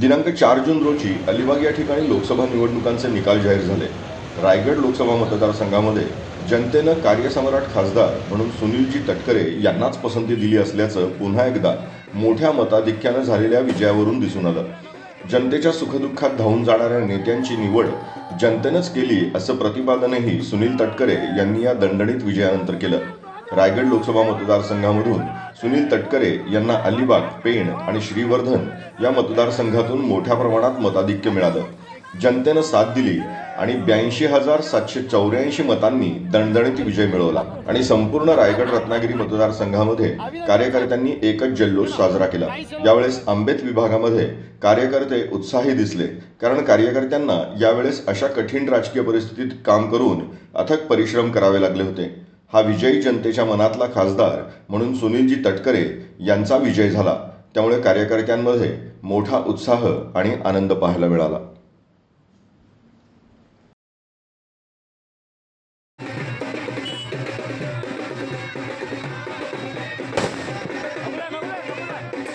दिनांक चार जून रोजी अलिबाग या ठिकाणी लोकसभा निवडणुकांचे निकाल जाहीर झाले. रायगड लोकसभा मतदारसंघामध्ये जनतेनं कार्यसम्राट खासदार म्हणून सुनीलजी तटकरे यांनाच पसंती दिली असल्याचं पुन्हा एकदा मोठ्या मताधिक्यानं झालेल्या विजयावरून दिसून आलं. जनतेच्या सुखदुःखात धावून जाणाऱ्या नेत्यांची निवड जनतेनंच केली असं प्रतिपादनही सुनील तटकरे यांनी या दणदणीत विजयानंतर केलं. रायगड लोकसभा मतदारसंघामधून सुनील तटकरे यांना अलिबाग पेण आणि श्रीवर्धन या मतदारसंघातून मोठ्या प्रमाणात मताधिक्य मिळालं. जनतेनं साथ दिली आणि ब्याऐंशी हजार सातशे चौऱ्याऐंशी मतांनी दणदणीत विजय मिळवला. आणि संपूर्ण रायगड रत्नागिरी मतदारसंघामध्ये कार्यकर्त्यांनी एकच जल्लोष साजरा केला. यावेळेस आंबेत विभागामध्ये कार्यकर्ते उत्साही दिसले कारण कार्यकर्त्यांना यावेळेस अशा कठीण राजकीय परिस्थितीत काम करून अथक परिश्रम करावे लागले होते. हा विजयी जनतेच्या मनातला खासदार म्हणून सुनीलजी तटकरे यांचा विजय झाला. त्यामुळे कार्यकर्त्यांमध्ये मोठा उत्साह आणि आनंद पाहायला मिळाला.